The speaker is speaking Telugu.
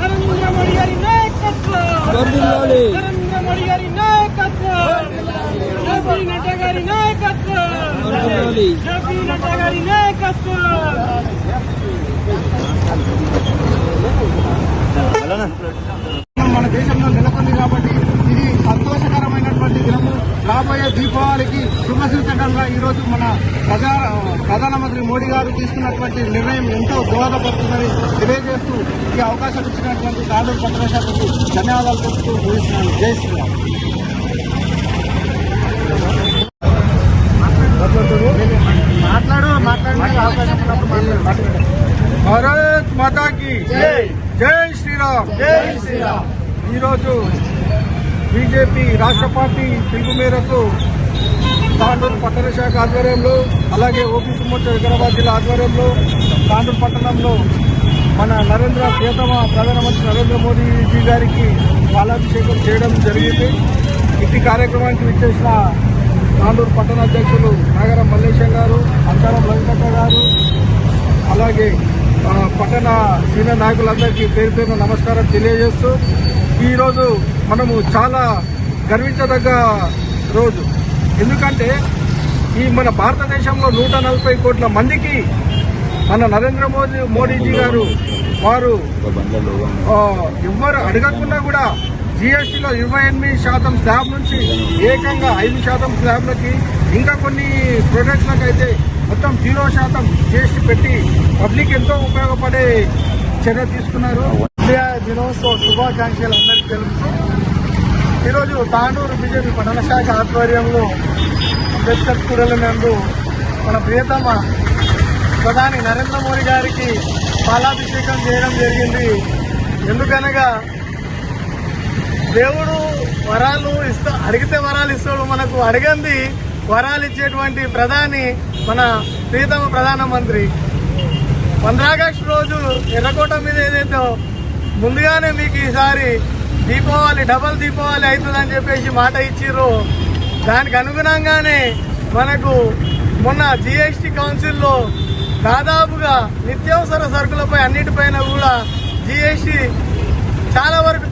నరేంద్ర మోడీ గారి నాయకత్వం. నరేంద్ర మోడీ గారి నాయకత్వం. జేపీ నడ్డా గారి నాయకత్వం వర్ధిల్లాలి నడ్డా గారి నాయకత్వం. మన దేశంలో నెలకొంది కాబట్టి ఇది సంతోషకరమైనటువంటి దినము. రాబోయే దీపావళికి శుభసూచకంగా ఈ రోజు మన ప్రజా ప్రధానమంత్రి మోడీ గారు తీసుకున్నటువంటి నిర్ణయం ఎంతో దోహదపడుతుందని తెలియజేస్తూ ఈ అవకాశం ఇచ్చినటువంటి తాలూరు పత్రశాఖకు ధన్యవాదాలు తెలుపుతూ ముగిస్తున్నాను. జై శ్రీరామ్. మాట్లాడు అవకాశం భారత్ మాతాకి జై శ్రీరామ్. జై శ్రీరామ్. ఈరోజు బీజేపీ రాష్ట్ర పార్టీ పిలుపు మేరకు తాండూరు పట్టణ శాఖ ఆధ్వర్యంలో అలాగే ఓపీ మోర్చా వికారాబాద్ జిల్లా ఆధ్వర్యంలో తాండూరు పట్టణంలో మన నరేంద్ర ప్రియతమ ప్రధానమంత్రి నరేంద్ర మోదీజీ గారికి పాలాభిషేకం చేయడం జరిగింది. ఇట్టి కార్యక్రమానికి విచ్చేసిన తాండూరు పట్టణ అధ్యక్షులు నాగరం మల్లేశం గారు అంతారం లలితక్క గారు అలాగే పట్టణ సీనియర్ నాయకులందరికీ పేరు పేరున నమస్కారం తెలియజేస్తూ ఈరోజు మనము చాలా గర్వించదగ్గ రోజు. ఎందుకంటే ఈ మన భారతదేశంలో నూట నలభై కోట్ల మందికి మన నరేంద్ర మోదీ మోడీజీ గారు వారు ఎవ్వరు అడగకుండా కూడా జిఎస్టీలో ఇరవై ఎనిమిది శాతం స్లాబ్ నుంచి ఏకంగా ఐదు శాతం స్లాబ్లకి ఇంకా కొన్ని ప్రొడక్ట్స్లకు అయితే మొత్తం జీరో శాతం జిఎస్టీ పెట్టి పబ్లిక్ ఎంతో ఉపయోగపడే చర్య తీసుకున్నారు. ఇండియా దినోత్సవ శుభాకాంక్షలు అందరికీ తెలుపుతూ ఈరోజు తాండూరు బీజేపీ పట్టణ శాఖ ఆధ్వర్యంలో అంబేద్కర్ కూడలి నందు మన ప్రియతమ ప్రధాని నరేంద్ర మోడీ గారికి పాలాభిషేకం చేయడం జరిగింది. ఎందుకనగా దేవుడు వరాలు ఇస్తా అడిగితే వరాలు ఇస్తాడు మనకు అడిగింది వరాలు ఇచ్చేటువంటి ప్రధాని మన ప్రియతమ ప్రధానమంత్రి. పంద్రాగస్టు రోజు ఎర్రకోట మీద ఏదైతే ముందుగానే మీకు ఈసారి దీపావళి డబల్ దీపావళి అవుతుందని చెప్పేసి మాట ఇచ్చిర్రు. దానికి అనుగుణంగానే మనకు మొన్న జిఎస్టి కౌన్సిల్లో దాదాపుగా నిత్యావసర సరుకులపై అన్నిటిపైన కూడా జిఎస్టి చాలా వరకు